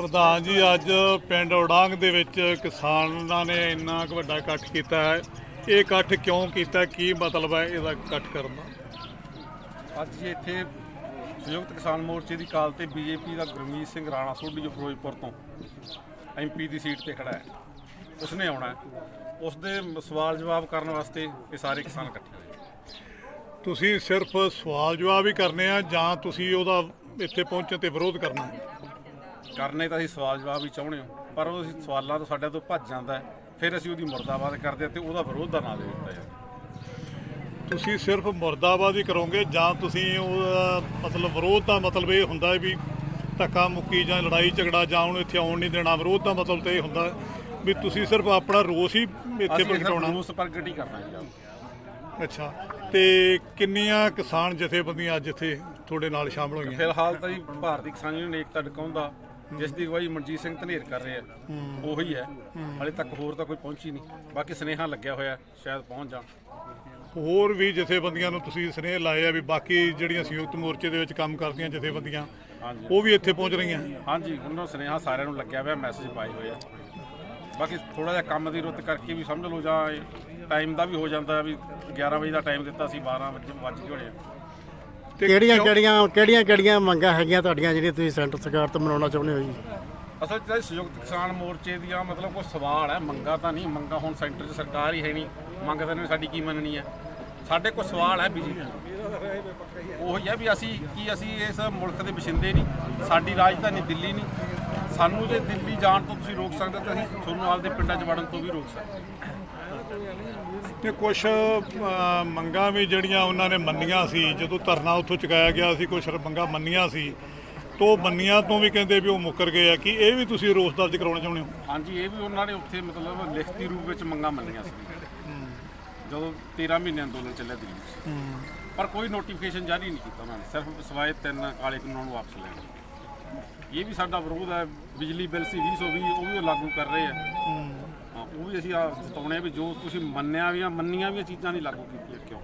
ਪ੍ਰਧਾਨ ਜੀ ਅੱਜ ਪਿੰਡ ਉਡਾਂਗ ਦੇ ਵਿੱਚ ਕਿਸਾਨਾਂ ਨੇ ਇੰਨਾ ਕੁ ਵੱਡਾ ਇਕੱਠ ਕੀਤਾ ਹੈ। ਇਹ ਇਕੱਠ ਕਿਉਂ ਕੀਤਾ? ਕੀ ਮਤਲਬ ਹੈ ਇਹਦਾ ਇਕੱਠ ਕਰਨ ਦਾ? ਅੱਜ ਜੀ ਇੱਥੇ ਸੰਯੁਕਤ ਕਿਸਾਨ ਮੋਰਚੇ ਦੀ ਕਾਲ ਤੇ ਬੀਜੇਪੀ ਦਾ ਗੁਰਮੀਤ ਸਿੰਘ ਰਾਣਾ ਸੋਢੀ ਜੋ ਫਿਰੋਜ਼ਪੁਰ ਤੋਂ ਐਮਪੀ ਦੀ ਸੀਟ ਤੇ ਖੜਾ ਹੈ। ਉਸਨੇ ਆਉਣਾ ਉਸ ਦੇ ਸਵਾਲ ਜਵਾਬ ਕਰਨ ਵਾਸਤੇ ਇਹ ਸਾਰੇ ਕਿਸਾਨ ਇਕੱਠੇ ਹੋਏ ਤੁਸੀਂ ਸਿਰਫ ਸਵਾਲ ਜਵਾਬ ਹੀ ਕਰਨੇ ਆ ਜਾਂ ਤੁਸੀਂ ਉਹਦਾ ਇੱਥੇ ਪਹੁੰਚਣ ਤੇ ਵਿਰੋਧ ਕਰਨਾ ਹੈ? ਕਰਨੇ ਤਾਂ ਅਸੀਂ ਸਵਾਲ ਜਵਾਬ ਹੀ ਚਾਹੁੰਦੇ ਹਾਂ ਪਰ ਉਹ ਅਸੀਂ ਸਵਾਲਾਂ ਤੋਂ ਸਾਡੇ ਤੋਂ ਭੱਜ ਜਾਂਦਾ ਹੈ। ਫਿਰ ਅਸੀਂ ਉਹਦੀ ਮੁਰਦਾਬਾਦ ਕਰਦੇ ਹਾਂ ਤੇ ਉਹਦਾ ਵਿਰੋਧ ਦਾ ਨਾਂ ਦੇ ਦਿੱਤਾ ਜਾਂਦਾ ਤੁਸੀਂ ਸਿਰਫ ਮੁਰਦਾਬਾਦ ਹੀ ਕਰੋਗੇ ਜਾਂ ਤੁਸੀਂ ਉਹਦਾ ਮਤਲਬ ਵਿਰੋਧ ਦਾ ਮਤਲਬ ਇਹ ਹੁੰਦਾ ਹੈ ਵੀ ਧੱਕਾ ਮੁੱਕੀ ਜਾਂ ਲੜਾਈ ਝਗੜਾ ਜਾਂ ਉਹਨੂੰ ਇੱਥੇ ਆਉਣ ਨਹੀਂ ਦੇਣਾ ਵਿਰੋਧ ਦਾ ਮਤਲਬ ਤਾਂ ਇਹ ਹੁੰਦਾ ਹੈ ਵੀ ਤੁਸੀਂ ਸਿਰਫ ਆਪਣਾ ਰੋਸ ਹੀ ਇੱਥੇ ਪ੍ਰਗਟਾਉਣਾ ਰੂਸ ਪ੍ਰਗਟ ਹੀ ਕਰਨਾ ਜੀ। ਅੱਛਾ ਤੇ ਕਿੰਨੀਆਂ ਕਿਸਾਨ ਜਥੇਬੰਦੀਆਂ ਅੱਜ ਇੱਥੇ ਤੁਹਾਡੇ ਨਾਲ ਸ਼ਾਮਲ ਹੋਈਆਂ? ਫਿਲਹਾਲ ਤਾਂ ਜੀ ਭਾਰਤੀ ਕਿਸਾਨ ਯੂਨੀਅਨ ਏਕਤਾ ਡਕਾਉਂਦਾ ਜਿਸ ਦੀ ਅਗਵਾਈ ਮਨਜੀਤ ਸਿੰਘ ਧਨੇਰ ਕਰ ਰਹੇ ਆ। ਉਹੀ ਹੈ। ਹਾਲੇ ਤੱਕ ਹੋਰ ਤਾਂ ਕੋਈ ਪਹੁੰਚੀ ਨਹੀਂ। ਬਾਕੀ ਸਨੇਹਾ ਲੱਗਿਆ ਹੋਇਆ ਸ਼ਾਇਦ ਪਹੁੰਚ ਜਾਣ। ਹੋਰ ਵੀ ਜਥੇਬੰਦੀਆਂ ਨੂੰ ਤੁਸੀਂ ਸਨੇਹ ਲਾਏ ਆ ਵੀ ਬਾਕੀ ਜਿਹੜੀਆਂ ਸੰਯੁਕਤ ਮੋਰਚੇ ਦੇ ਵਿੱਚ ਕੰਮ ਕਰਦੀਆਂ ਜਥੇਬੰਦੀਆਂ ਉਹ ਵੀ ਇੱਥੇ ਪਹੁੰਚ ਰਹੀਆਂ? ਹਾਂਜੀ ਉਹਨਾਂ ਨੂੰ ਸੁਨੇਹਾ ਸਾਰਿਆਂ ਨੂੰ ਲੱਗਿਆ ਹੋਇਆ ਮੈਸੇਜ ਪਾਏ ਹੋਏ ਆ। ਬਾਕੀ ਥੋੜਾ ਜਿਹਾ ਕੰਮ ਦੀ ਰੁੱਤ ਕਰਕੇ ਵੀ ਸਮਝ ਲਓ ਜਾਂ ਟਾਈਮ ਦਾ ਵੀ ਹੋ ਜਾਂਦਾ ਵੀ 11 ਵਜੇ ਦਾ ਟਾਈਮ ਦਿੱਤਾ ਸੀ 12 ਵਜੇ ਵੱਜ ਗਏ ਹੋਣੇ ਕਿਹੜੀਆਂ ਕਿਹੜੀਆਂ ਕਿਹੜੀਆਂ ਕਿਹੜੀਆਂ ਮੰਗਾਂ ਹੈਗੀਆਂ ਤੁਹਾਡੀਆਂ ਜਿਹੜੀਆਂ ਤੁਸੀਂ ਸੈਂਟਰ ਸਰਕਾਰ ਤੋਂ ਮਨਾਉਣਾ ਚਾਹੁੰਦੇ ਹੋ ਜੀ? ਅਸਲ 'ਚ ਤਾਂ ਸੰਯੁਕਤ ਕਿਸਾਨ ਮੋਰਚੇ ਦੀਆਂ ਮਤਲਬ ਕੋਈ ਸਵਾਲ ਹੈ ਮੰਗਾ ਤਾਂ ਨਹੀਂ ਮੰਗਾ ਹੁਣ ਸੈਂਟਰ 'ਚ ਸਰਕਾਰ ਹੀ ਹੈ ਨਹੀਂ ਮੰਗ ਤਾਂ ਨੇ ਸਾਡੀ ਕੀ ਮੰਨਣੀ ਹੈ? ਸਾਡੇ ਕੋਲ ਸਵਾਲ ਹੈ ਬੀਜੇਪੀ ਉਹੀ ਹੈ ਵੀ ਅਸੀਂ ਕੀ ਅਸੀਂ ਇਸ ਮੁਲਕ ਦੇ ਵਸਿੰਦੇ ਨਹੀਂ ਸਾਡੀ ਰਾਜਧਾਨੀ ਦਿੱਲੀ ਨਹੀਂ। ਸਾਨੂੰ ਜੇ ਦਿੱਲੀ ਜਾਣ ਤੋਂ ਤੁਸੀਂ ਰੋਕ ਸਕਦੇ ਤਾਂ ਅਸੀਂ ਤੁਹਾਨੂੰ ਆਪਦੇ ਪਿੰਡਾਂ 'ਚ ਵੜਨ ਤੋਂ ਵੀ ਰੋਕ ਸਕਦੇ ਤੇ ਕੁਝ ਮੰਗਾਂ ਵੀ ਜਿਹੜੀਆਂ ਉਹਨਾਂ ਨੇ ਮੰਨੀਆਂ ਸੀ ਜਦੋਂ ਧਰਨਾ ਉੱਥੋਂ ਚੁਕਾਇਆ ਗਿਆ ਸੀ ਕੁਝ ਮੰਗਾਂ ਮੰਨੀਆਂ ਸੀ ਤੋਂ ਮੰਨੀਆਂ ਤੋਂ ਵੀ ਕਹਿੰਦੇ ਵੀ ਉਹ ਮੁੱਕਰ ਗਏ ਆ। ਕਿ ਇਹ ਵੀ ਤੁਸੀਂ ਰੋਸ ਦਰਜ ਕਰਾਉਣਾ ਚਾਹੁੰਦੇ ਹੋ? ਹਾਂਜੀ ਇਹ ਵੀ ਉਹਨਾਂ ਨੇ ਉੱਥੇ ਮਤਲਬ ਲਿਖਤੀ ਰੂਪ ਵਿੱਚ ਮੰਗਾਂ ਮੰਨੀਆਂ ਸੀ। ਜਦੋਂ 13 ਮਹੀਨੇ ਅੰਦੋਲਨ ਚੱਲਿਆ ਦਿੱਲੀ ਪਰ ਕੋਈ ਨੋਟੀਫਿਕੇਸ਼ਨ ਜਾਰੀ ਨਹੀਂ ਕੀਤਾ ਉਹਨਾਂ ਨੇ ਸਿਰਫ ਸਵਾਏ ਤਿੰਨ ਕਾਲੇ ਕਾਨੂੰਨਾਂ ਨੂੰ ਵਾਪਸ ਲੈਣ। ਇਹ ਵੀ ਸਾਡਾ ਵਿਰੋਧ ਹੈ ਬਿਜਲੀ ਬਿੱਲ ਸੀ 2020 ਉਹ ਵੀ ਲਾਗੂ ਕਰ ਰਹੇ ਆ। ਉਹ ਵੀ ਅਸੀਂ ਆ ਸਤਾਉਣੇ ਵੀ ਜੋ ਤੁਸੀਂ ਮੰਨਿਆ ਵੀ ਆ ਮੰਨੀਆਂ ਵੀ ਚੀਜ਼ਾਂ ਨਹੀਂ ਲਾਗੂ ਕੀਤੀਆਂ ਕਿਉਂ?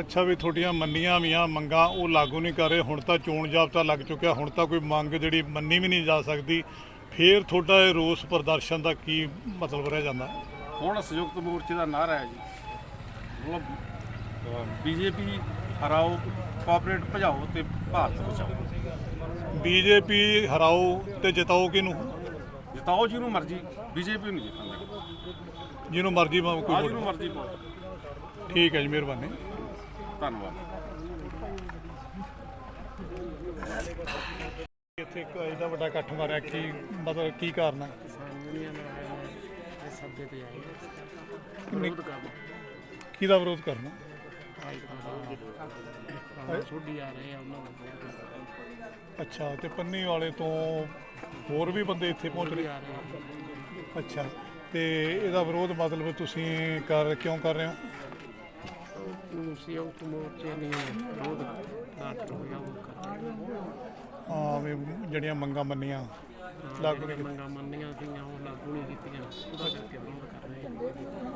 ਅੱਛਾ ਵੀ ਤੁਹਾਡੀਆਂ ਮੰਨੀਆਂ ਵੀਆਂ ਮੰਗਾਂ ਉਹ ਲਾਗੂ ਨਹੀਂ ਕਰ ਰਹੇ ਹੁਣ ਤਾਂ ਚੋਣ ਜਾਬਤਾ ਲੱਗ ਚੁੱਕਿਆ ਹੁਣ ਤਾਂ ਕੋਈ ਮੰਗ ਜਿਹੜੀ ਮੰਨੀ ਵੀ ਨਹੀਂ ਜਾ ਸਕਦੀ ਫੇਰ ਤੁਹਾਡਾ ਇਹ ਰੋਸ ਪ੍ਰਦਰਸ਼ਨ ਦਾ ਕੀ ਮਤਲਬ ਰਹਿ ਜਾਂਦਾ? ਹੁਣ ਸੰਯੁਕਤ ਮੋਰਚੇ ਦਾ ਨਾਰਾ ਹੈ ਜੀ। ਮਤਲਬ ਬੀਜੇਪੀ ਹਰਾਓ ਕੋਆਪਰੇਟ ਭਜਾਓ ਤੇ ਭਾਰਤ ਬਚਾਓ। ਬੀਜੇਪੀ ਹਰਾਓ ਤੇ ਜਿਤਾਓ ਕਿਹਨੂੰ? ਜਿਤਾਓ ਜਿਹਨੂੰ ਮਰਜ਼ੀ ਬੀਜੇਪੀ ਨੂੰ ਨਹੀਂ ਜਿਤਾਉਂਦੇ ਜਿਹਨੂੰ ਮਰਜ਼ੀ ਭਾਵੇਂ ਕੋਈ ਆ ਵੋਟ ਜਿਹਨੂੰ ਮਰਜ਼ੀ ਪਾਓ। ਠੀਕ ਹੈ ਜੀ ਮਿਹਰਬਾਨੀ। ਧੰਨਵਾਦ। ਇੱਥੇ ਇੱਕ ਇਹਦਾ ਵੱਡਾ ਇਕੱਠ ਮਾਰਿਆ ਕੀ ਮਤਲਬ ਕੀ ਕਾਰਨ ਹੈ? ਸੱਦੇ ਤੇ ਆਏ ਕਿਹਦਾ ਵਿਰੋਧ ਕਰਨਾ? ਅੱਛਾ ਤੇ ਪੰਨੀ ਵਾਲੇ ਤੋਂ ਹੋਰ ਵੀ ਬੰਦੇ ਇੱਥੇ ਪਹੁੰਚ ਰਹੇ? ਅੱਛਾ ਤੇ ਇਹਦਾ ਵਿਰੋਧ ਮਤਲਬ ਤੁਸੀਂ ਕਰ ਕਿਉਂ ਕਰ ਰਹੇ ਹੋ? ਤੁਸੀਂ ਜਿਹੜੀਆਂ ਮੰਗਾਂ ਮੰਨੀਆਂ ਲਾਗੂ ਨਹੀਂ ਮੰਗਾਂ ਉਹ ਲਾਗੂ ਨਹੀਂ ਕੀਤੀਆਂ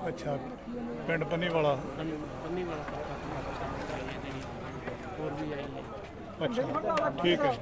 ਅੱਛਾ ਪਿੰਡ ਪੰਨੀ ਵਾਲਾ ਪੰਨੀ ਵਾਲਾ ਹੋਰ ਵੀ ਆਈ ਠੀਕ ਹੈ।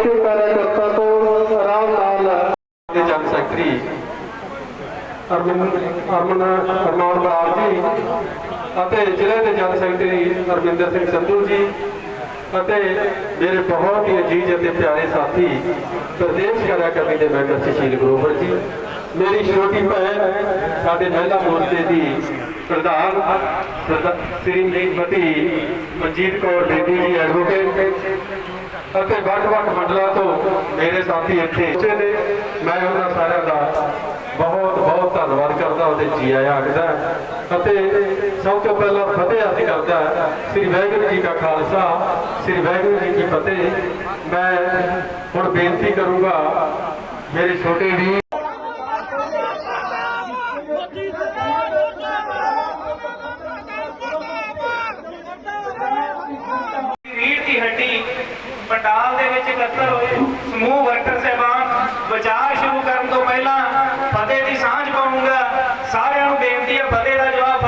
ਇੱਥੇ ਕਾਰਜਕਰਤਾ ਤੋਂ ਆਰਾਮ ਨਾਲ ਦੇ ਜਨ ਸੈਕਟਰੀ ਅਰਮਨ ਅਰਮਨ ਅਰਨੌਰ ਬਰਾੜ ਜੀ ਅਤੇ ਜ਼ਿਲ੍ਹੇ ਦੇ ਜਨ ਸੈਕਟਰੀ ਅਰਵਿੰਦਰ ਸਿੰਘ ਸੰਧੂ ਜੀ ਅਤੇ ਮੇਰੇ ਬਹੁਤ ਹੀ ਅਜੀਜ਼ ਅਤੇ ਪਿਆਰੇ ਸਾਥੀ ਪ੍ਰਦੇਸ਼ ਕਾਰਜਕਰਮੀ ਦੇ ਮੈਂਬਰ ਸੁਸ਼ੀਲ ਗਰੋਵਰ ਜੀ। ਮੇਰੀ ਛੋਟੀ ਭੈਣ ਸਾਡੇ ਮਹਿਲਾ ਮੋਰਚੇ ਦੀ ਪ੍ਰਧਾਨ ਸ੍ਰੀ ਮਨਜੀਤ ਕੌਰ ਬੇਦੀ ਜੀ ਐਡਵੋਕੇਟ ਅਤੇ ਵੱਖ-ਵੱਖ ਮੰਡਲਾਂ ਤੋਂ ਮੇਰੇ ਸਾਥੀ ਇੱਥੇ ਪਹੁੰਚੇ ਨੇ। ਮੈਂ ਉਹਨਾਂ ਸਾਰਿਆਂ ਦਾ ਬਹੁਤ ਬਹੁਤ ਧੰਨਵਾਦ ਕਰਦਾ, ਉਹਦੇ ਜੀ ਆਇਆਂ ਆਖਦਾ ਅਤੇ ਸਭ ਤੋਂ ਪਹਿਲਾਂ ਫਤਿਹ ਅਰਜ਼ ਕਰਦਾ ਸ੍ਰੀ ਵਾਹਿਗੁਰੂ ਜੀ ਕਾ ਖਾਲਸਾ, ਸ੍ਰੀ ਵਾਹਿਗੁਰੂ ਜੀ ਕੀ ਫਤਿਹ। ਮੈਂ ਹੁਣ ਬੇਨਤੀ ਕਰੂੰਗਾ, ਮੇਰੇ ਛੋਟੇ ਵੀ ਵੀਰ ਦੀ ਹੱਡੀ ਪੰਡਾਲ ਦੇ ਵਿੱਚ ਇਕੱਤਰ ਹੋਏ। ਸਮੂਹ ਵਰਕਰ ਸਹਿਬਾਨ ਵਿਚਾਰ ਸ਼ੁਰੂ ਕਰਨ ਤੋਂ ਪਹਿਲਾਂ ਫਤਿਹ ਦੀ ਸਾਂਝ ਪਾਉਂਗਾ। ਸਾਰਿਆਂ ਨੂੰ ਬੇਨਤੀ ਹੈ ਫਤਿਹ ਦਾ ਜਵਾਬ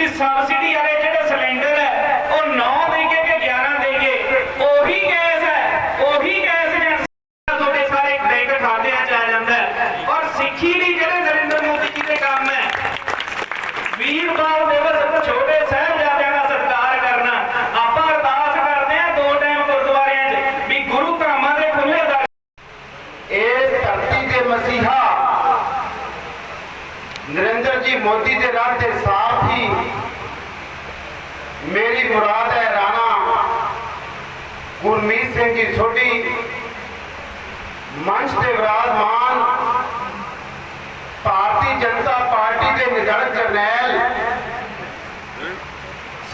ਵੀ ਸਬਸਿਡੀ ਵਾਲੇ ਜਿਹੜੇ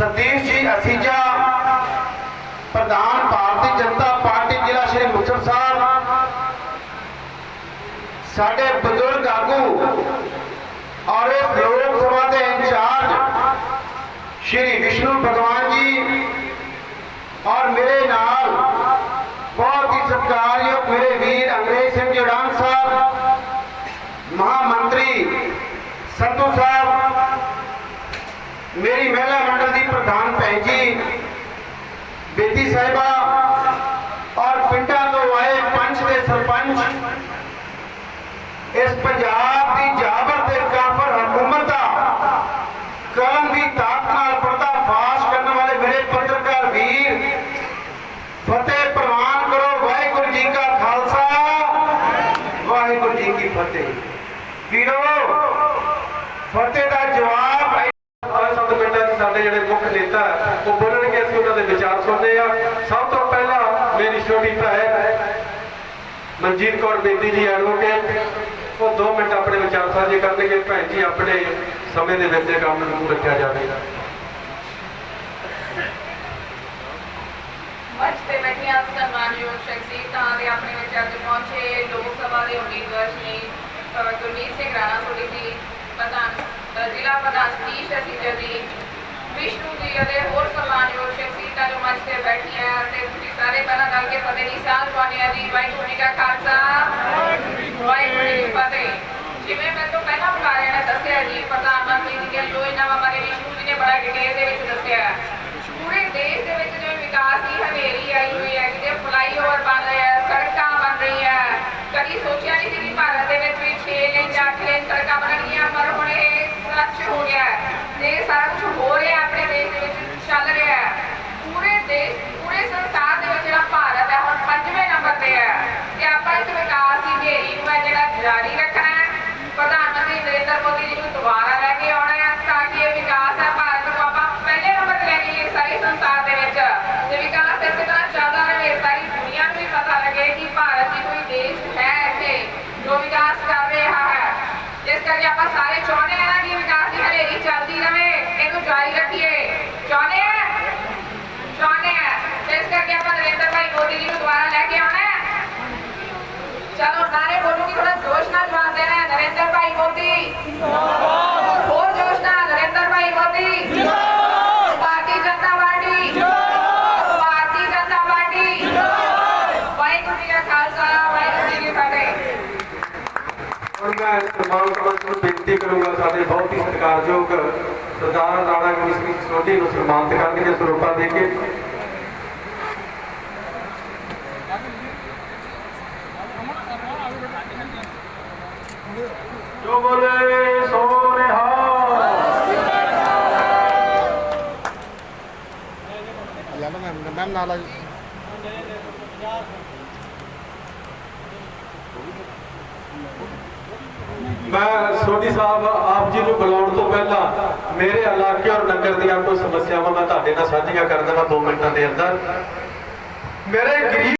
ਸਤੀਸ਼ ਜੀ ਅਸੀਜਾ ਪ੍ਰਧਾਨ ਭਾਰਤੀ ਜਨਤਾ ਪਾਰਟੀ ਜ਼ਿਲ੍ਹਾ ਸ਼੍ਰੀ ਮੁਕਤਸਰ ਸਾਹਿਬ, ਸਾਡੇ ਬਜ਼ੁਰਗ ਆਗੂ ਔਰ ਲੋਕ ਸਭਾ ਦੇ ਇੰਚਾਰਜ ਸ਼੍ਰੀ ਵਿਸ਼ਨੂੰ ਭਗਵਾਨ ਜੀ ਔਰ ਮੇਰੇ ਨਾਲ ਬਹੁਤ ਹੀ ਸਤਿਕਾਰਯੋਗ ਮੇਰੇ ਵੀਰ ਅੰਗਰੇਜ਼ ਸਿੰਘ ਜੀ ਉਡਾਨ ਸਾਹਿਬ, ਮਹਾਮੰਤਰੀ ਸੰਧੂ ਸਾਹਿਬ, ਮੇਰੀ ਮਹਿਲਾ ਪ੍ਰਧਾਨ ਭੈਣ ਜੀ, ਬੇਦੀ ਸਾਹਿਬਾ ਔਰ ਪਿੰਡਾਂ ਤੋਂ ਆਏ ਪੰਚ ਦੇ ਸਰਪੰਚ, ਇਸ ਪੰਜਾਬ ਦੀ ਜਾਬਰ ਤੇ ਕਾਫਰ ਹਕੂਮਤ ਦਾ ਕਲਮ ਦੀ ਤਾਕਤ ਨਾਲ ਪਰਦਾ ਫਾਸ਼ ਕਰਨ ਵਾਲੇ ਮੇਰੇ ਪੱਤਰਕਾਰ ਵੀਰ ਫਤਿਹ ਪ੍ਰਵਾਨ ਕਰੋ ਵਾਹਿਗੁਰੂ ਜੀ ਕਾ ਖਾਲਸਾ ਵਾਹਿਗੁਰੂ ਜੀ ਕੀ ਫਤਿਹ ਵੀਰੋ ਫਤਿਹ ਦਾ ਜਵਾਬ ਆਹ ਸਭ ਪਿੰਡਾਂ 'ਚ ਸਾਡੇ ਜਿਹੜੇ ਮੁੱਖ ਨੇਤਾ ਹੈ, ਉਹ ਬੋਲਣਗੇ ਅਸੀਂ ਉਹਨਾਂ ਦੇ ਵਿਚਾਰ ਸੁਣਦੇ ਆ ਸਭ ਤੋਂ ਪਹਿਲਾਂ ਮੇਰੀ ਛੋਟੀ ਭੈਣ ਮਨਜੀਤ ਕੌਰ ਬੇਦੀ ਜੀ ਐਡਵੋਕੇਟ ਉਹ 2 ਮਿੰਟ ਆਪਣੇ ਵਿਚਾਰ ਸਾਂਝੇ ਕਰਨਗੇ। ਭੈਣ ਜੀ, ਆਪਣੇ ਸਮੇਂ ਦੇ ਵਿੱਚ ਕੰਮ ਨੂੰ ਰੱਖਿਆ ਜਾਵੇਗਾ। ਮੰਚ ਤੇ ਬੈਠੀਆਂ ਸਨਮਾਨਯੋਗ ਸ਼ਖਸੀਅਤਾਂ ਦੇ ਆਪਣੇ ਵਿੱਚ ਅੱਜ ਪਹੁੰਚੇ ਲੋਕ ਸਭਾ ਦੇ ਉਮੀਦਵਾਰ ਸ਼੍ਰੀ ਗੁਰਮੀਤ ਸਿੰਘ ਰਾਣਾ ਸੋਢੀ ਜੀ, ਪ੍ਰਧਾਨ ਜ਼ਿਲ੍ਹਾ ਪ੍ਰਧਾਨ ਸਤੀਸ਼ ਅਸੀਜਾ ਜੀ, ਵਿਸ਼ਨੂੰ ਜੀ ਅਤੇ ਹੋਰ ਸਨਮਾਨਯੋਗ ਸ਼ਖਸੀਅਤਾਂ ਜੋ ਮੰਚ ਤੇ ਬੈਠੀਆਂ ਤੇ ਤੁਸੀਂ ਸਾਰੇ ਪਹਿਲਾਂ ਨਾਲ ਕੇ ਫਤਿਹ ਦੀ ਸਾਂਝ ਪਾਉਂਦੇ ਜੀ, ਵਾਹਿਗੁਰੂ ਜੀ ਮੰਤਰੀ ਨਰਿੰਦਰ ਮੋਦੀ ਜੀ ਨੂੰ ਦੁਬਾਰਾ ਲੈ ਕੇ ਆਉਣਾ ਹੈ ਤਾਂ ਕਿ ਇਹ ਵਿਕਾਸ ਹੈ ਭਾਰਤ ਨੂੰ ਆਪਾਂ ਪਹਿਲੇ ਨੰਬਰ ਤੇ ਲੈ ਕੇ ਆਈਏ ਸਾਰੇ ਸੰਸਾਰ ਦੇ ਵਿੱਚ ਤੇ ਵਿਕਾਸ ਇਸੇ ਤਰ੍ਹਾਂ ਚੱਲਦਾ ਰਹੇ ਸਾਰੀ ਦੁਨੀਆ ਨੂੰ ਵੀ ਪਤਾ ਲੱਗੇ ਕਿ ਭਾਰਤ ਦੀ ਕੋਈ ਦੇਸ਼ ਹੈ ਇੱਥੇ ਜੋ ਵਿਕਾਸ ਕਰ ਰਿਹਾ ਹੈ ਇਸ ਕਰਕੇ ਆਪਾਂ ਸਾਰੇ ਚਾਹੁੰਦੇ ਹਾਂ ਨਾ ਕਿ ਵਿਕਾਸ ਦੀ ਹਨੇਰੀ ਚੱਲਦੀ ਰਹੇ ਇਹਨੂੰ ਜਾਰੀ ਰੱਖੀਏ ਚਾਹੁੰਦੇ ਹਾਂ ਚਾਹੁੰਦੇ ਹਾਂ ਤੇ ਇਸ ਕਰਕੇ ਆਪਾਂ ਨਰਿੰਦਰ ਭਾਈ ਮੋਦੀ ਜੀ ਨੂੰ ਦੁਬਾਰਾ ਲੈ ਕੇ ਆਉਣਾ ਹੈ ਚਲੋ ਨਾਰੇ ਬੋਲੂਗੀ ਥੋੜਾ ਜੋਸ਼ ਨਾਲ ਜਵਾਬ ਦੇਣਾ ਹੈ ਨਰਿੰਦਰ ਭਾਈ ਮੋਦੀ। ਹੋਰ ਜੋਸ਼ ਨਾਲ ਨਰਿੰਦਰ ਭਾਈ ਮੋਦੀ। ਭਾਰਤੀ ਜਨਤਾ ਪਾਰਟੀ। ਭਾਰਤੀ ਜਨਤਾ ਪਾਰਟੀ। ਵਾਹਿਗੁਰੂ ਜੀ ਕਾ ਖਾਲਸਾ, ਵਾਹਿਗੁਰੂ ਜੀ ਕੀ ਫਤਿਹ। ਹੁਣ ਮੈਂ ਨੂੰ ਬੇਨਤੀ ਕਰੂੰਗਾ ਸਾਡੇ ਬਹੁਤ ਹੀ ਸਤਿਕਾਰਯੋਗ ਸਰਦਾਰ ਰਾਣਾ ਗੁਰੂ ਸੋਢੀ ਨੂੰ ਸਨਮਾਨਿਤ ਕਰਨਗੇ ਸਰੋਪਾ ਦੇ ਕੇ ਜੋ ਬੋਲੇ ਸੋ ਨਿਹਾਲ। ਲੈ ਮੈਮ ਮੈਮ ਨਾਲ ਆ ਜੀ ਮੈਂ ਸੋਢੀ ਸਾਹਿਬ, ਆਪ ਜੀ ਨੂੰ ਬੁਲਾਉਣ ਤੋਂ ਪਹਿਲਾਂ ਮੇਰੇ ਇਲਾਕੇ ਔਰ ਨਗਰ ਦੀਆਂ ਕੋਈ ਸਮੱਸਿਆਵਾਂ ਮੈਂ ਤੁਹਾਡੇ ਨਾਲ ਸਾਂਝੀਆਂ ਕਰ ਦੇਵਾਂ 2 ਮਿੰਟਾਂ ਦੇ ਅੰਦਰ। ਮੇਰੇ ਗਰੀਬ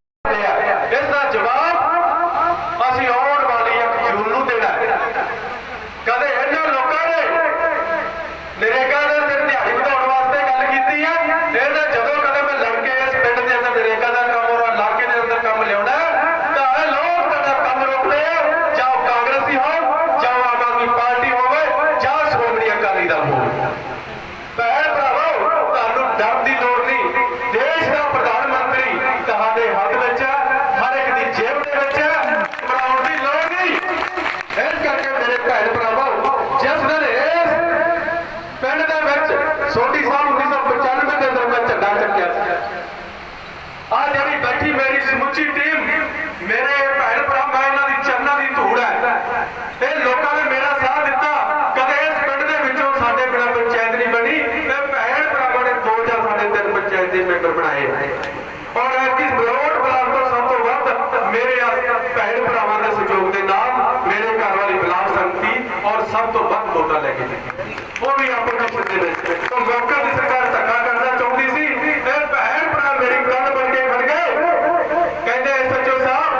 ਤੋਤਾ ਲੈ ਕੇ ਉਹ ਵੀ ਆਪਰੇਸ਼ਨ ਦੇ ਵਿੱਚ ਤਾਂ ਗਵਰਨਰ ਦੀ ਸਰਕਾਰ ਧੱਕਾ ਕਰਨਾ ਚਾਹੁੰਦੀ ਸੀ। ਤੇ ਭੈਣ ਭਰਾ ਮੇਰੀ ਕੰਨ ਬਣ ਕੇ ਖੜ ਗਏ। ਕਹਿੰਦੇ ਐਸਐਚਓ ਸਾਹਿਬ,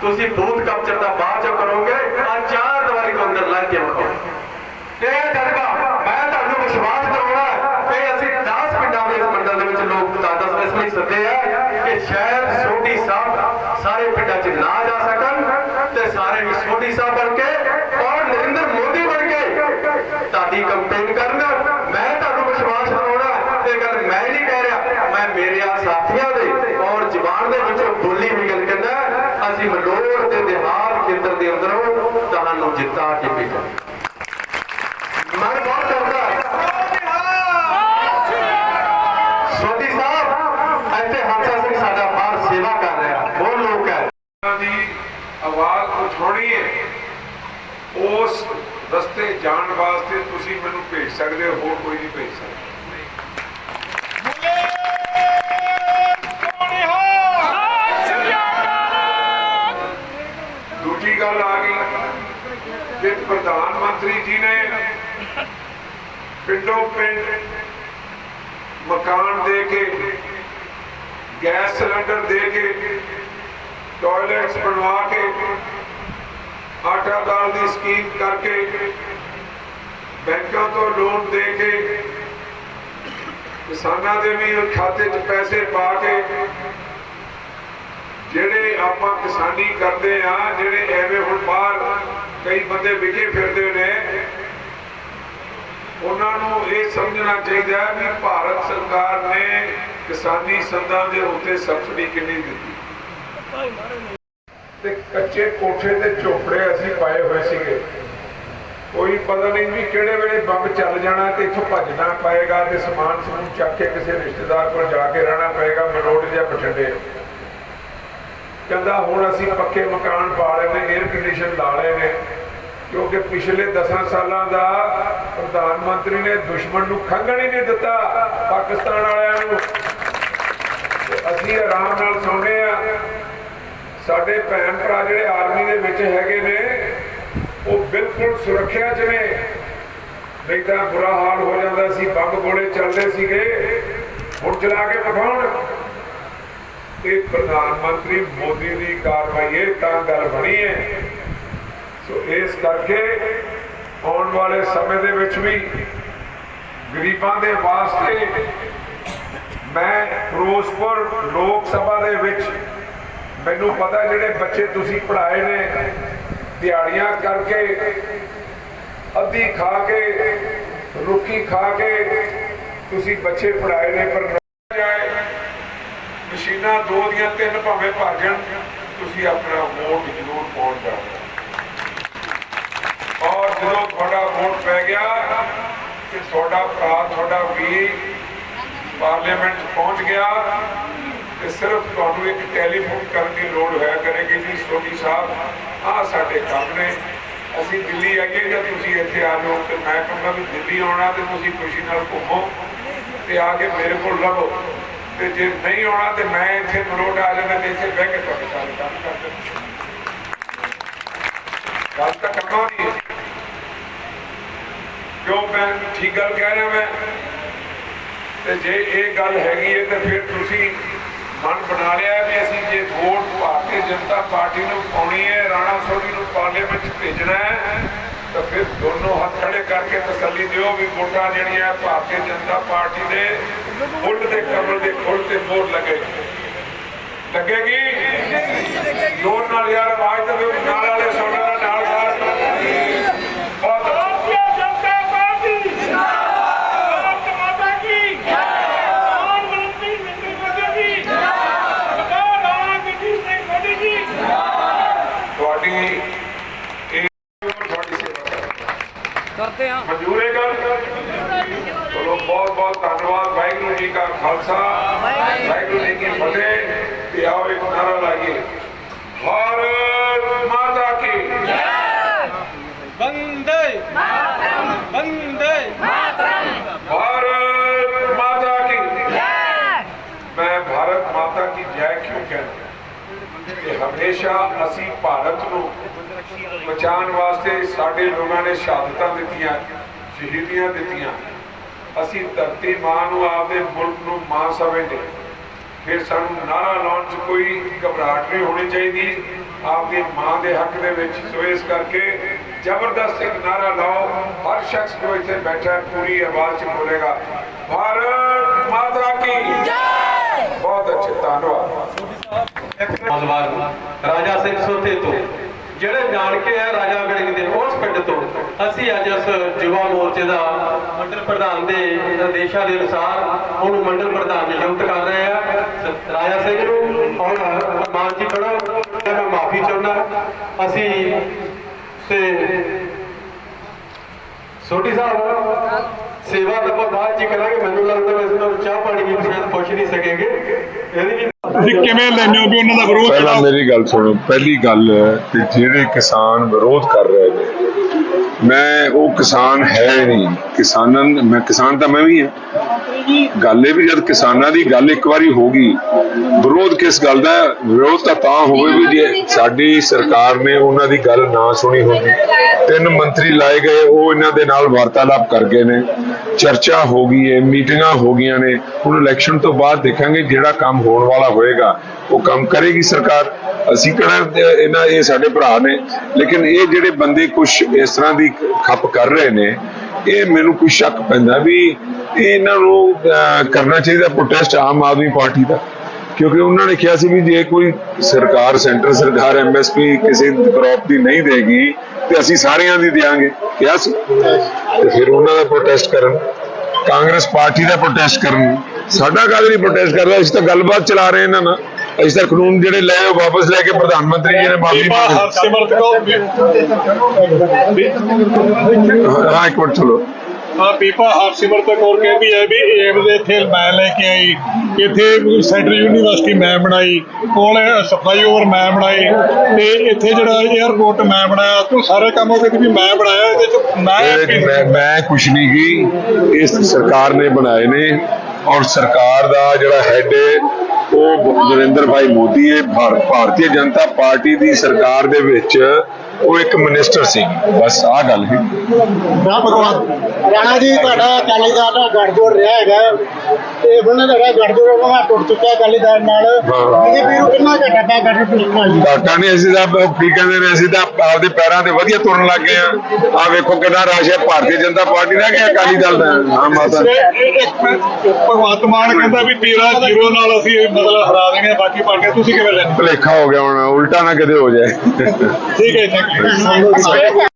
ਤੁਸੀਂ ਬੂਥ ਕਪਚਰ ਦਾ ਬਾਅਦ ਚ ਕਰੋਗੇ ਆ ਚਾਰ ਦਿਵਾਰੀ ਕੋ ਅੰਦਰ ਲਾ ਕੇ ਵਿਖਾਓ। ਇਹ ਜਜ਼ਬਾ, ਮੈਂ ਤੁਹਾਨੂੰ ਵਿਸ਼ਵਾਸ ਦਿਵਾਉਣਾ ਕਿ ਅਸੀਂ 10 ਪਿੰਡਾਂ ਦੇ ਇਸ ਮੰਡਲ ਦੇ ਵਿੱਚ ਲੋਕ ਤਾਦਸ ਇਸ ਲਈ ਸੱਦੇ ਆ ਕਿ ਸ਼ਾਇਦ ਸੋਢੀ ਸਾਹਿਬ ਸਾਰੇ ਪਿੰਡਾਂ 'ਚ ਨਾ ਜਾ ਸਕਣ ਤੇ ਸਾਰੇ ਵੀ ਸੋਢੀ ਸਾਹਿਬ ਬਣ ਕੇ ਤੁਹਾਡੀ ਕੰਪੇਨ ਕਰਨਾ ਮੈਂ ਤੁਹਾਨੂੰ ਵਿਸ਼ਵਾਸ ਦਿਵਾਉਣਾ, ਇਹ ਗੱਲ ਮੈਂ ਨਹੀਂ ਕਹਿ ਰਿਹਾ। ਮੈਂ ਮੇਰੇ ਆ ਸਾਥੀਆਂ ਦੇ ਔਰ ਜਵਾਨ ਦੇ ਵਿੱਚੋਂ ਬੋਲੀ ਹੋਈ ਗੱਲ ਕਹਿੰਦਾ ਅਸੀਂ ਮਲੋੜ ਤੇ ਦਿਹਾਤ ਖੇਤਰ ਦੇ ਅੰਦਰੋਂ ਤੁਹਾਨੂੰ ਜਿੱਤਾ ਕੇ ਭੇਜਾਂਗੇ ਮਨ ਬਹੁਤ ਕਰਦਾ ਸੋਢੀ ਸਾਹਿਬ ਇੱਥੇ ਹਾਸਾ ਸਿੰਘ ਸਾਡਾ ਬਾਹਰ ਸੇਵਾ ਕਰ ਰਿਹਾ ਬਹੁਤ ਲੋਕ ਹੈ ਉਹਨਾਂ ਦੀ ਆਵਾਜ਼ ਉਠਾਉਣੀ ਹੈ ਉਸ ਰਸਤੇ ਜਾਣ ਵਾਸਤੇ ਤੁਸੀਂ ਮੈਨੂੰ ਭੇਜ ਸਕਦੇ ਹੋ ਹੋਰ ਕੋਈ ਨਹੀਂ ਭੇਜ ਸਕਦਾ ਦੂਜੀ ਗੱਲ ਆ ਗਈ ਕਿ ਪ੍ਰਧਾਨ ਮੰਤਰੀ ਜੀ ਨੇ ਪਿੰਡੋਂ ਪਿੰਡ ਮਕਾਨ ਦੇ ਕੇ ਗੈਸ ਸਿਲੰਡਰ ਦੇ ਕੇ ਟਾਇਲਟਸ ਬਣਵਾ ਕੇ ਆਟਾ ਦਾਲ ਦੀ ਸਕੀਮ ਕਰਕੇ ਬੈਂਕਾਂ ਤੋਂ ਲੋਨ ਦੇ ਕੇ ਕਿਸਾਨਾਂ ਦੇ ਖਾਤੇ 'ਚ ਪੈਸੇ ਪਾ ਕੇ ਜਿਹੜੇ ਆਪਾਂ ਕਿਸਾਨੀ ਕਰਦੇ ਆ, ਜਿਹੜੇ ਐਵੇਂ ਹੁਣ ਬਾਹਰ ਕਈ ਬੰਦੇ ਵਿਕੇ ਫਿਰਦੇ ਨੇ, ਉਹਨਾਂ ਨੂੰ ਇਹ ਸਮਝਣਾ ਚਾਹੀਦਾ ਵੀ ਭਾਰਤ ਸਰਕਾਰ ਨੇ ਕਿਸਾਨੀ ਸੰਦਾਂ ਦੇ ਉੱਤੇ ਸਬਸਿਡੀ ਕਿੰਨੀ ਦਿੱਤੀ। ਤੇ ਕੱਚੇ ਕੋਠੇ ਤੇ ਝੋਪੜੇ ਅਸੀਂ ਪਾਏ ਹੋਏ ਸੀਗੇ। ਕੋਈ ਪਤਾ ਨਹੀਂ ਵੀ ਕਿਹੜੇ ਵੇਲੇ ਬੰਬ ਚੱਲ ਜਾਣਾ ਤੇ ਇੱਥੋਂ ਭੱਜਣਾ ਪਏਗਾ ਤੇ ਸਮਾਨ ਸਮੂਨ ਚੱਕ ਕੇ ਕਿਸੇ ਰਿਸ਼ਤੇਦਾਰ ਕੋਲ ਜਾ ਕੇ ਰਹਿਣਾ ਪਏਗਾ ਮਰੋੜ ਜਾਂ ਬਠਿੰਡੇ। ਕਹਿੰਦਾ ਹੁਣ ਅਸੀਂ ਪੱਕੇ ਮਕਾਨ ਪਾ ਲਏ ਨੇ 에ਅਰ ਕੰਡੀਸ਼ਨ ਲਾ ਲਏ ਨੇ, ਕਿਉਂਕਿ ਪਿਛਲੇ 10 ਸਾਲਾਂ ਦਾ ਪ੍ਰਧਾਨ ਮੰਤਰੀ ਨੇ ਦੁਸ਼ਮਣ ਨੂੰ ਖੰਗਣ ਹੀ ਨਹੀਂ ਦਿੱਤਾ ਪਾਕਿਸਤਾਨ ਵਾਲਿਆਂ ਨੂੰ। ਅਸੀਂ ਆਰਾਮ ਨਾਲ ਸੌਂਦੇ ਆ ਸਾਡੇ ਭੈਣ ਭਰਾ ਜਿਹੜੇ ਆਰਮੀ ਦੇ ਵਿੱਚ ਹੈਗੇ ਨੇ ਉਹ ਬਿਲਕੁਲ ਸੁਰੱਖਿਆ 'ਚ ਨੇ ਨਹੀਂ ਤਾਂ ਬੁਰਾ ਹਾਲ ਹੋ ਜਾਂਦਾ ਸੀ, ਬੰਬ ਗੋਲੇ ਚੱਲਦੇ ਸੀਗੇ। ਹੁਣ ਚਲਾ ਕੇ ਵਿਖਾਉਣ ਇਹ ਪ੍ਰਧਾਨ ਮੰਤਰੀ ਮੋਦੀ ਦੀ ਕਾਰਵਾਈ ਇਹ ਤਾਂ ਗੱਲ ਬਣੀ ਹੈ। ਸੋ ਇਸ ਕਰਕੇ ਆਉਣ ਵਾਲੇ ਸਮੇਂ ਦੇ ਵਿੱਚ ਵੀ ਗਰੀਬਾਂ ਦੇ ਵਾਸਤੇ ਮੈਂ ਫਿਰੋਜ਼ਪੁਰ ਲੋਕ ਸਭਾ ਦੇ ਵਿੱਚ ਮੈਨੂੰ ਪਤਾ ਜਿਹੜੇ ਬੱਚੇ ਤੁਸੀਂ ਪੜ੍ਹਾਏ ਨੇ ਦਿਹਾੜੀਆਂ ਕਰਕੇ, ਅੱਧੀ ਖਾ ਕੇ ਰੁੱਖੀ ਖਾ ਕੇ ਤੁਸੀਂ ਬੱਚੇ ਪੜ੍ਹਾਏ ਨੇ, ਪਰ ਜਾਏ ਮਸ਼ੀਨਾਂ ਦੋ ਦੀਆਂ, ਤਿੰਨ ਭਾਵੇਂ ਭਰ ਤੁਸੀਂ ਆਪਣਾ ਵੋਟ ਜ਼ਰੂਰ ਪਾਉਣ ਜਾਓ ਔਰ ਜਦੋਂ ਤੁਹਾਡਾ ਵੋਟ ਪੈ ਗਿਆ, ਤੇ ਤੁਹਾਡਾ ਭਰਾ, ਤੁਹਾਡਾ ਵੀਰ ਪਾਰਲੀਮੈਂਟ 'ਚ ਪਹੁੰਚ ਗਿਆ, ਤੇ ਸਿਰਫ ਤੁਹਾਨੂੰ ਇੱਕ ਟੈਲੀਫੋਨ ਕਰਨ ਦੀ ਲੋੜ ਹੋਇਆ ਕਰੇਗੀ ਜੀ, ਸੋਢੀ ਸਾਹਿਬ। ਆਹ ਸਾਡੇ ਕੰਮ ਨੇ। ਅਸੀਂ ਦਿੱਲੀ ਆਈਏ ਜਾਂ ਤੁਸੀਂ ਇੱਥੇ ਆ ਜਾਓ ਤੇ ਮੈਂ ਕਹਾਂਗਾ ਵੀ ਦਿੱਲੀ ਆਉਣਾ ਤੇ ਤੁਸੀਂ ਖੁਸ਼ੀ ਨਾਲ ਘੁੰਮੋ ਤੇ ਆ ਕੇ ਮੇਰੇ ਕੋਲ ਰਹੋ। ਤੇ ਜੇ ਨਹੀਂ ਆਉਣਾ ਤੇ ਮੈਂ ਇੱਥੇ ਮਰੋੜ ਆ ਜਾਣਾ ਤੇ ਇੱਥੇ ਬਹਿ ਕੇ ਤੁਹਾਡੇ ਨਾਲ ਕੰਮ ਕਰ ਗੱਲ ਤਾਂ ਕੰਮਾਂ ਦੀ ਕਿਉਂ? ਮੈਂ ਠੀਕ ਗੱਲ ਕਹਿ ਰਿਹਾ ਮੈਂ। ਤੇ ਜੇ ਇਹ ਗੱਲ ਹੈਗੀ ਹੈ ਤਾਂ ਫਿਰ ਤੁਸੀਂ ਮਨ ਬਣਾ ਲਿਆ ਵੀ ਅਸੀਂ ਜੇ ਵੋਟ ਭਾਰਤੀ ਜਨਤਾ ਪਾਰਟੀ ਨੂੰ ਪਾਉਣੀ ਹੈ ਰਾਣਾ ਸੋਢੀ ਨੂੰ ਪਾਰਲੀਮੈਂਟ ਭੇਜਣਾ ਹੈ ਤਾਂ ਫਿਰ ਦੋਨੋਂ ਹੱਥ ਖੜੇ ਕਰਕੇ ਤਸੱਲੀ ਦਿਓ ਵੀ ਵੋਟਾਂ ਜਿਹੜੀਆਂ ਭਾਰਤੀ ਜਨਤਾ ਪਾਰਟੀ ਦੇ ਫੁੱਲ ਦੇ ਕਮਲ ਦੇ ਫੁੱਲ ਤੇ ਮੋਹਰ ਲੱਗੇਗੀ? ਲੱਗੇਗੀ ਜੋਰ ਨਾਲ ਯਾਰ ਆਵਾਜ਼ ਤੇ ਨਾਲ ਵਾਲੇ ਸੋਡੇ ਖਾਲਸਾ ਵਾਹਿਗੁਰੂ ਜੀ ਕੀ ਫਤਿਹ। ਤੇ ਆਓ ਇੱਕ ਨਾਰਾ ਲਾਈਏ ਭਾਰਤ ਮਾਤਾ ਕੀ ਜੈ। ਮਾਤਰਮ। ਵੰਦੇ ਮਾਤਰਮ। ਭਾਰਤ ਮਾਤਾ ਕੀ ਮੈਂ ਭਾਰਤ ਮਾਤਾ ਕੀ ਜੈ ਕਿਉਂ ਕਹਿੰਦਾ ਕਿ ਹਮੇਸ਼ਾ ਅਸੀਂ ਭਾਰਤ ਨੂੰ ਬਚਾਉਣ ਵਾਸਤੇ ਸਾਡੇ ਲੋਕਾਂ ਨੇ ਸ਼ਹਾਦਤਾਂ ਦਿੱਤੀਆਂ ਸ਼ਹੀਦੀਆਂ ਦਿੱਤੀਆਂ। ਅਸੀਂ ਧਰਤੀ ਮਾਂ ਨੂੰ ਆਪਦੇ ਮੁਲਕ ਨੂੰ ਮਾਂ ਸਮਝਦੇ ਫਿਰ ਸਾਨੂੰ ਨਾਰਾ ਲਾਉਣ 'ਚ ਕੋਈ ਘਬਰਾਹਟ ਨਹੀਂ ਹੋਣੀ ਚਾਹੀਦੀ। ਆਪਦੀ ਮਾਂ ਦੇ ਹੱਕ ਦੇ ਵਿੱਚ ਸੋ ਇਸ ਕਰਕੇ ਜ਼ਬਰਦਸਤ ਇੱਕ ਨਾਰਾ ਲਾਓ। ਹਰ ਸ਼ਖਸ ਜੋ ਇੱਥੇ ਬੈਠਾ ਪੂਰੀ ਆਵਾਜ਼ 'ਚ ਬੋਲੇਗਾ ਭਾਰਤ ਮਾਤਾ ਕੀ। ਬਹੁਤ ਅੱਛੇ ਧੰਨਵਾਦ। ਰਾਜਾ ਸਿੰਘ ਸੋਤੇ ਤੋਂ। ਜਿਹੜੇ ਨਾਨਕੇ ਆ ਰਾਜਾ ਗੜਿੰਗ ਦੇ, ਉਸ ਪਿੰਡ ਤੋਂ ਅਸੀਂ ਅੱਜ ਇਸ ਯੁਵਾ ਮੋਰਚੇ ਦਾ ਮੰਡਲ ਪ੍ਰਧਾਨ ਦੇ ਆਦੇਸ਼ਾਂ ਦੇ ਅਨੁਸਾਰ ਉਹਨੂੰ ਮੰਡਲ ਪ੍ਰਧਾਨ ਨਿਯੁਕਤ ਕਰ ਰਹੇ ਆ। ਰਾਜਾ ਸਿੰਘ ਨੂੰ ਔਰ ਮਾਨ ਜੀ ਖੜੋ ਮੈਂ ਮਾਫੀ ਚਾਹੁੰਦਾ। ਅਸੀਂ ਤੇ ਸੋਢੀ ਸਾਹਿਬ ਸੇਵਾ ਬਾਅਦ ਚ ਹੀ ਕਰਾਂਗੇ। ਮੈਨੂੰ ਲੱਗਦਾ ਵੈਸੇ ਤਾਂ ਚਾਹ ਪਾਣੀ ਵੀ ਸ਼ਾਇਦ ਪੁੱਛ ਨਹੀਂ ਸਕੇਗੇ। ਇਹਦੀ ਵੀ ਤੁਸੀਂ ਕਿਵੇਂ ਲੈਂਦੇ ਹੋ ਵੀ ਉਹਨਾਂ ਦਾ ਵਿਰੋਧ ਪਹਿਲਾਂ ਮੇਰੀ ਗੱਲ ਸੁਣੋ। ਪਹਿਲੀ ਗੱਲ ਕਿ ਜਿਹੜੇ ਕਿਸਾਨ ਵਿਰੋਧ ਕਰ ਰਹੇ ਨੇ ਮੈਂ ਉਹ ਕਿਸਾਨ ਹੈ ਨਹੀਂ। ਕਿਸਾਨਾਂ ਮੈਂ ਕਿਸਾਨ ਤਾਂ ਮੈਂ ਵੀ ਹਾਂ। ਗੱਲ ਇਹ ਵੀ ਜਦ ਕਿਸਾਨਾਂ ਦੀ ਗੱਲ ਇੱਕ ਵਾਰੀ ਹੋ ਗਈ, ਵਿਰੋਧ ਕਿਸ ਗੱਲ ਦਾ, ਵਿਰੋਧ ਤਾਂ ਤਾਂ ਹੋਵੇ ਵੀ ਜੇ ਸਾਡੀ ਸਰਕਾਰ ਨੇ ਉਹਨਾਂ ਦੀ ਗੱਲ ਨਾ ਸੁਣੀ ਹੁੰਦੀ ਤਿੰਨ ਮੰਤਰੀ ਲਾਏ ਗਏ, ਉਹ ਇਹਨਾਂ ਦੇ ਨਾਲ ਵਾਰਤਾਲਾਪ ਕਰ ਗਏ ਨੇ। ਚਰਚਾ ਹੋ ਗਈ ਹੈ ਮੀਟਿੰਗਾਂ ਹੋ ਗਈਆਂ ਨੇ। ਹੁਣ ਇਲੈਕਸ਼ਨ ਤੋਂ ਬਾਅਦ ਦੇਖਾਂਗੇ ਜਿਹੜਾ ਕੰਮ ਹੋਣ ਵਾਲਾ ਹੋਏਗਾ, ਉਹ ਕੰਮ ਕਰੇਗੀ ਸਰਕਾਰ। ਅਸੀਂ ਕਿਹੜਾ ਇਹਨਾਂ, ਇਹ ਸਾਡੇ ਭਰਾ ਨੇ। ਲੇਕਿਨ ਇਹ ਜਿਹੜੇ ਬੰਦੇ ਕੁਝ ਇਸ ਤਰ੍ਹਾਂ ਦੀ ਖੱਪ ਕਰ ਰਹੇ ਨੇ, ਇਹ ਮੈਨੂੰ ਕੁਝ ਸ਼ੱਕ ਪੈਂਦਾ ਵੀ ਇਹ ਇਹਨਾਂ ਨੂੰ ਕਰਨਾ ਚਾਹੀਦਾ ਪ੍ਰੋਟੈਸਟ ਆਮ ਆਦਮੀ ਪਾਰਟੀ ਦਾ। ਕਿਉਂਕਿ ਉਹਨਾਂ ਨੇ ਕਿਹਾ ਸੀ ਵੀ ਜੇ ਕੋਈ ਸਰਕਾਰ ਸੈਂਟਰ ਸਰਕਾਰ ਐਮਐਸਪੀ ਕਿਸੇ ਕ੍ਰੌਪ ਦੀ ਨਹੀਂ ਦੇਗੀ ਤੇ ਅਸੀਂ ਸਾਰਿਆਂ ਦੀ ਦੇਾਂਗੇ ਕਿਹਾ ਸੀ। ਤੇ ਫਿਰ ਉਹਨਾਂ ਦਾ ਪ੍ਰੋਟੈਸਟ ਕਰਨ ਕਾਂਗਰਸ ਪਾਰਟੀ ਦਾ ਪ੍ਰੋਟੈਸਟ ਕਰਨ। ਸਾਡਾ ਕਾਹਦੇ ਲਈ ਪ੍ਰੋਟੈਸਟ ਕਰ ਰਿਹਾ? ਅਸੀਂ ਤਾਂ ਗੱਲਬਾਤ ਚਲਾ ਰਹੇ ਇਹਨਾਂ ਨਾਲ। ਅਸੀਂ ਤਾਂ ਕਾਨੂੰਨ ਜਿਹੜੇ ਲਏ ਉਹ ਵਾਪਸ ਲੈ ਕੇ ਪ੍ਰਧਾਨ ਮੰਤਰੀ ਜੀ ਨੇ ਮਾਫੀ ਮੰਗੀ। ਹਾਂ ਇੱਕ ਮਿੰਟ ਚਲੋ। ਆ ਬੀਬਾ ਹਰਸਿਮਰਤ ਕੌਰ ਕਹਿੰਦੀ ਹੈ ਵੀ ਏਮ ਦੇ ਇੱਥੇ ਮੈਂ ਲੈ ਕੇ ਆਈ। ਇੱਥੇ ਸੈਂਟਰਲ ਯੂਨੀਵਰਸਿਟੀ ਮੈਂ ਬਣਾਈ ਕੋਲ ਸਫ਼ਾਈ ਓਵਰ ਮੈਂ ਬਣਾਈ ਤੇ ਇੱਥੇ ਜਿਹੜਾ 에ਅਰਪੋਰਟ ਮੈਂ ਬਣਾਇਆ ਤੂੰ ਸਾਰੇ ਕੰਮ ਉਹ ਕਹਿੰਦੀ ਵੀ ਮੈਂ ਬਣਾਇਆ ਇਹਦੇ ਚ ਮੈਂ ਮੈਂ ਕੁਛ ਨਹੀਂ ਗਈ। ਇਸ ਸਰਕਾਰ ਨੇ ਬਣਾਏ ਨੇ ਔਰ ਸਰਕਾਰ ਦਾ ਜਿਹੜਾ ਹੈੱਡ ਹੈ ਉਹ ਨਰਿੰਦਰ ਭਾਈ ਮੋਦੀ ਹੈ ਭਾਰ- ਭਾਰਤੀ ਜਨਤਾ ਪਾਰਟੀ ਦੀ ਸਰਕਾਰ ਦੇ ਵਿੱਚ ਉਹ ਇੱਕ ਮਿਨਿਸਟਰ ਸੀ। ਬਸ ਆਹ ਗੱਲ ਹੈ ਰਾਣਾ ਜੀ ਤੁਹਾਡਾ ਅਕਾਲੀ ਦਲ ਨਾਲ ਗੱਠਜੋੜ ਰਿਹਾ ਹੈਗਾ। ਤੇ ਉਹਨਾਂ ਦਾ ਗੱਠਜੋੜ ਉਹਨਾਂ ਦਾ ਟੁੱਟ ਚੁੱਕਿਆ ਅਕਾਲੀ ਦਲ ਨਾਲ। ਬੀਜੇਪੀ ਨੂੰ ਕਿੰਨਾ ਘਟਾ ਪਿਆ ਗੱਠਜੋੜ ਨਾਲ ਘਾਟਾ ਨਹੀਂ ਅਸੀਂ ਤਾਂ ਕੀ ਕਹਿੰਦੇ ਨੇ ਅਸੀਂ ਤਾਂ ਆਪਦੇ ਪੈਰਾਂ ਤੇ ਵਧੀਆ ਤੁਰਨ ਲੱਗ ਗਏ ਆ ਆ ਵੇਖੋ ਕਿੰਨਾ ਰਸ਼ ਹੈ ਭਾਰਤੀ ਜਨਤਾ ਪਾਰਟੀ ਦਾ ਕਿ ਅਕਾਲੀ ਦਲ ਦਾ? ਹਾਂ ਮਾਤਾ। ਇਹ- ਇਹ- ਇੱਕ ਭਗਵੰਤ ਮਾਨ ਕਹਿੰਦਾ ਵੀ 13 ਜ਼ੀਰੋ ਨਾਲ ਅਸੀਂ ਮਤਲਬ ਹਰਾ ਦੇਣਗੇ ਬਾਕੀ ਪਾਰਟੀਆਂ ਤੁਸੀਂ ਕਿਵੇਂ ਲੈਂਦੇ ਭੁਲੇਖਾ ਹੋ ਗਿਆ ਹੁਣ ਉਲਟਾ ਨਾ ਕਿਤੇ ਹੋ ਜਾਏ। ਠੀਕ ਹੈ 来